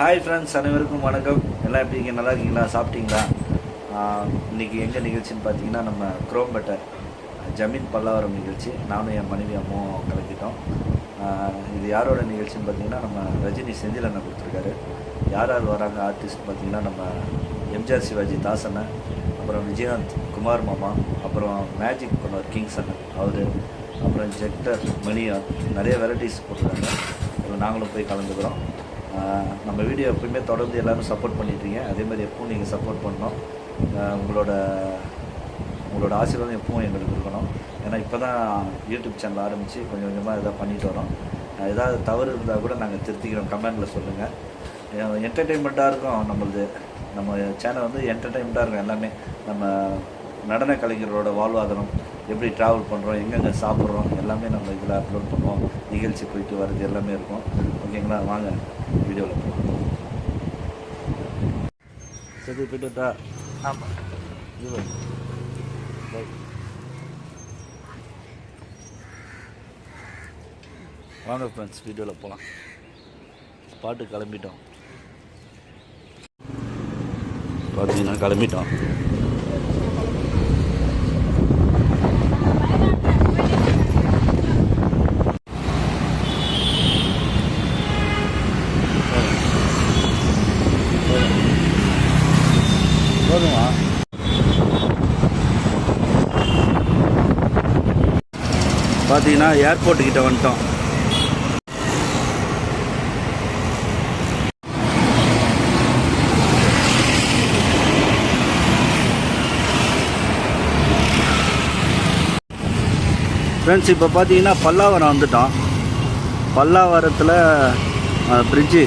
Hi friends அனைவருக்கும் வணக்கம். எல்லாம் எப்படி இருக்கீங்க? நல்லா இருக்கீங்களா? சாப்பிட்டீங்களா? இன்றைக்கி இன்னைக்கு எங்கே நிகழ்ச்சின்னு பார்த்தீங்கன்னா நம்ம குரோம்பேட்டை ஜமீன் பல்லாவரம் நிகழ்ச்சி. நானும் என் மனைவி அம்மாவும் கலக்கிட்டோம். இது யாரோட நிகழ்ச்சின்னு பார்த்தீங்கன்னா நம்ம ரஜினி செந்தில் அண்ணன் கொடுத்துருக்காரு. யார் யார் வராங்க? ஆர்டிஸ்ட் பார்த்தீங்கன்னா நம்ம எம்ஜிஆர் சிவாஜி தாசண்ணன் அப்புறம் விஜயகாந்த் குமார் மாமா அப்புறம் மேஜிக் பண்ணுவார் கிங்ஸ் அண்ணன் அவர் அப்புறம் ஜெக்டர் மணியா நிறைய வெரைட்டிஸ் போட்டிருக்காங்க. நாங்களும் போய் கலந்துக்கிறோம். நம்ம வீடியோ எப்பயுமே தொடர்ந்து எல்லாரும் சப்போர்ட் பண்ணிட்டுருங்க. அதே மாதிரி எப்பவும் நீங்கள் சப்போர்ட் பண்ணோம் உங்களோட உங்களோட ஆசீர்வாதம் எப்பவும் எங்களுக்கு இருக்கணும். ஏன்னா இப்போ தான் யூடியூப் சேனல் ஆரம்பித்து கொஞ்சம் கொஞ்சமாக இதாக பண்ணிட்டு வரோம். ஏதாவது தவறு இருந்தால் கூட நாங்கள் திருத்திக்கிறோம். கமெண்டில் சொல்லுங்கள் என்டர்டெயின்மெண்ட்டாக இருக்கும் நம்மளது. நம்ம சேனல் வந்து என்டர்டெயின்மெண்ட்டாக இருக்கும். எல்லாமே நம்ம நடன கலைஞர்களோட வாழ்வாதாரம் எப்படி ட்ராவல் பண்ணுறோம் எங்கெங்கே சாப்பிட்றோம் எல்லாமே நம்ம இதில் அப்லோட் பண்ணுவோம். நிகழ்ச்சி போயிட்டு வர்றது எல்லாமே இருக்கும். ஓகேங்களா வாங்க வீடியோவில் போகலாம் சரி போயிட்டு வரட்டா? ஆமாம் இது. வாங்க ஃப்ரெண்ட்ஸ் வீடியோவில் போகலாம் பாட்டு கிளம்பிட்டோம். பார்த்தீங்கன்னா கிளம்பிட்டோம். பார்த்தீங்கன்னா ஏர்போர்ட்டு கிட்ட வந்துட்டோம். ஃப்ரெண்ட்ஸ் இப்போ பார்த்தீங்கன்னா பல்லாவரம் வந்துட்டோம். பல்லாவரத்தில் பிரிட்ஜு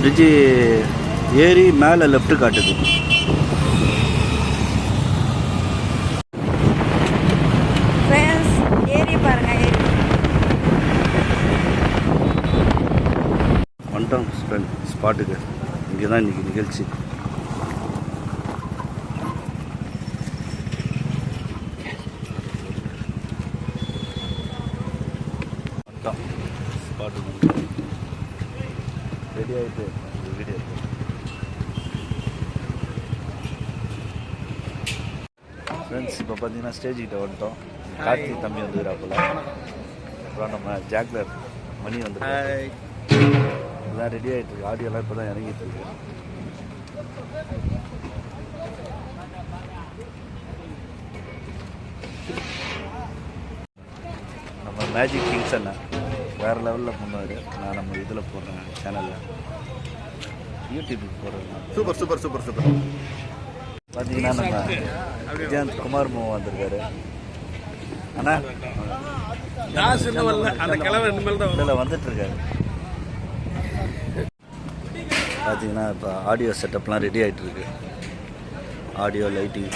பிரிட்ஜு ஏறி மேலே லெஃப்ட் காட்டுது. வந்துட்டோம் ஃப்ரெண்ட் ஸ்பாட்டுக்கு இங்கே தான் இன்றைக்கி நிகழ்ச்சி. வந்துட்டோம் ஸ்பாட்டுக்கு ரெடி ஆகிட்டு ஃப்ரெண்ட்ஸ் இப்போ பார்த்தீங்கன்னா ஸ்டேஜ் கிட்ட வந்துட்டோம். கார்த்திக் தம்பி வந்துக்கிறாப்புல. அப்புறம் நம்ம ஜாக்லர் மணி வந்து எல்லாம் ரெடி ஆகிட்டு இருக்கு ஆடியோலாம் இப்போ தான் இறங்கிட்டு இருக்கு நம்ம மேஜிக் கிங்ஸ் அண்ணன் வேறு லெவலில் பண்ணுவார். நான் நம்ம இதில் போடுறேன் சேனலில் யூடியூபுக்கு போடுறேன். சூப்பர் சூப்பர் சூப்பர் சூப்பர் பார்த்தீங்கன்னா நம்ம விஜயந்த் குமார் மோ வந்திருக்காரு. அண்ணா காசு இன்னும் வரல அந்த கிழமை இனிமேல் தான் வந்துட்டு இருக்காரு பார்த்தீங்கன்னா இப்போ ஆடியோ செட்டப்லாம் ரெடி ஆகிட்டு இருக்கு ஆடியோ லைட்டிங்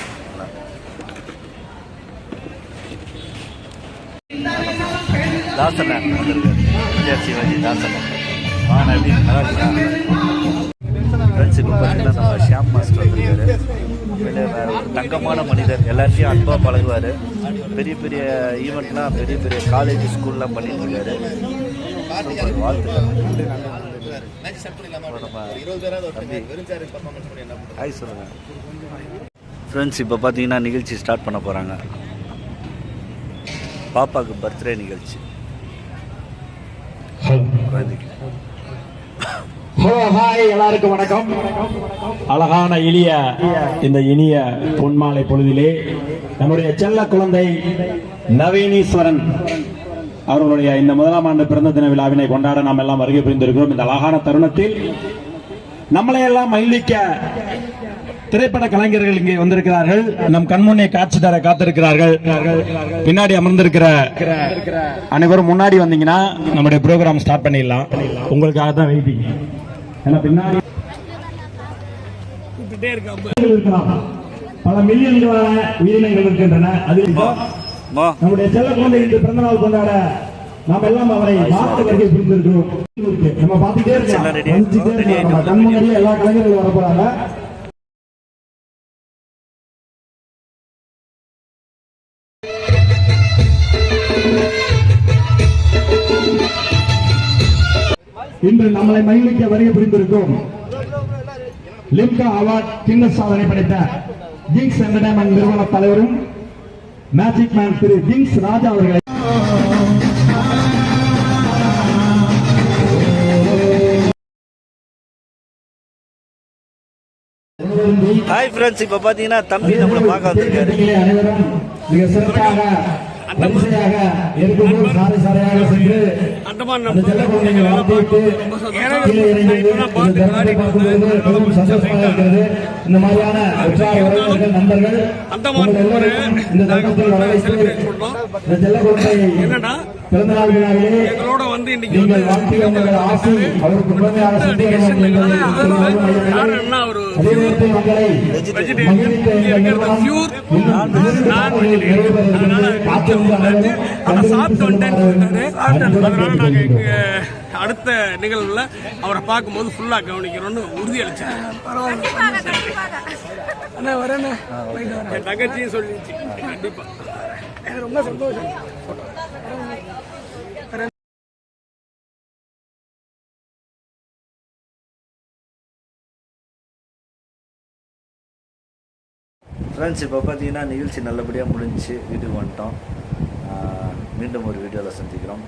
தாசன வந்திருக்காரு சிவாஜி தாசன ஆ நான் எப்படி நல்லா இருக்கா ஃப்ரெண்ட்ஸ் இப்போ பார்த்தீங்கன்னா நம்ம ஷியாம் மாஸ்டர் வந்திருக்காரு. உண்மையிலே வேற ஒரு தங்கமான மனிதர். எல்லாத்தையும் அன்பாக பழகுவார். பெரிய பெரிய ஈவெண்ட்லாம் பெரிய பெரிய காலேஜ் ஸ்கூல்லாம் பண்ணிட்டு இருக்காரு. ஹாய் சொல்லுங்க. ஃப்ரெண்ட்ஸ் இப்போ பார்த்தீங்கன்னா நிகழ்ச்சி ஸ்டார்ட் பண்ண போகிறாங்க பாப்பாவுக்கு பர்த்டே நிகழ்ச்சி. குழந்தைக்கு. ஹலோ ஹாய் எல்லாருக்கும் வணக்கம். அழகான இளிய இந்த இனிய பொன்மாலை பொழுதிலே நம்முடைய செல்ல குழந்தை நவீனீஸ்வரன் அவர்களுடைய இந்த முதலாம் ஆண்டு பிறந்த தின விழாவினை கொண்டாட நாம் எல்லாம் வருகை புரிந்திருக்கிறோம். இந்த அழகான தருணத்தில் நம்மளை எல்லாம் மகிழ்விக்க திரைப்பட கலைஞர்கள் இங்கே வந்திருக்கிறார்கள். நம் கண்முன்னே காட்சி தர காத்திருக்கிறார்கள். பின்னாடி அமர்ந்திருக்கிற அனைவரும் முன்னாடி வந்தீங்கன்னா நம்முடைய ப்ரோக்ராம் ஸ்டார்ட் பண்ணிடலாம். உங்களுக்காக தான் வெயிட்டிங் ஏன்னா பின்னாடி இருக்கலாம். பல மில்லியன்களான உயிரினங்கள் இருக்கின்றன. மோ நம்முடைய செல்ல குழந்தை இன்று பிறந்த நாள் கொண்டாட நாம் எல்லாம் அவரை பார்த்து வருகை புரிந்திருக்கிறோம். நம்ம பார்த்துட்டே இருக்கோம் எல்லா கலைஞர்களும் வர போறாங்க இன்று நம்மளை மகிழ்விக்க வருகை புரிந்திருக்கும் லிம்கா அவார்ட் சின்ன சாதனை படைத்த ஜிங்ஸ் என்டர்டைன்மெண்ட் நிறுவன தலைவரும் மேஜிக் மேன் திரு ஜிங்ஸ் ராஜா அவர்களை ஹாய் ஃப்ரெண்ட்ஸ் இப்போ பார்த்தீங்கன்னா தம்பி நம்மளை பார்க்க வந்திருக்காரு. அனைவரும் மிக சிறப்பாக வரிசையாக இருக்கும் சாலை சாலையாக சென்று அந்த செல்ல குழந்தைகளை கீழே இந்த தருணத்தை பார்க்கும்போது மிகவும் சந்தோஷமாக இருக்கிறது. இந்த மாதிரியான உற்சாக உறவினர்கள் நண்பர்கள் உங்கள் எல்லோருக்கும் இந்த தருணத்தில் வரவேற்று இந்த செல்ல குழந்தை என்னன்னா பிறந்தநாள் விழாவிலே எங்களோட வந்து இன்னைக்கு நீங்கள் வாழ்க்கைய உங்கள் ஆசை அவருக்கு யாரு என்ன ஒரு அதே நேரத்தில் மக்களை சாப்பிட்டு வந்துட்டேன். அடுத்த நிகழ்வுல அவரை பார்க்கும்போது ஃபுல்லா கவனிக்கிறோம்னு உறுதி அளிச்சேன் என் தங்கச்சியும் சொல்லிச்சு. கண்டிப்பா. ரொம்ப சந்தோஷம். ஃப்ரெண்ட்ஸ் இப்போ பார்த்தீங்கன்னா நிகழ்ச்சி நல்லபடியாக முடிஞ்சு வீட்டுக்கு வந்துட்டோம். மீண்டும் ஒரு வீடியோவில் சந்திக்கிறோம்.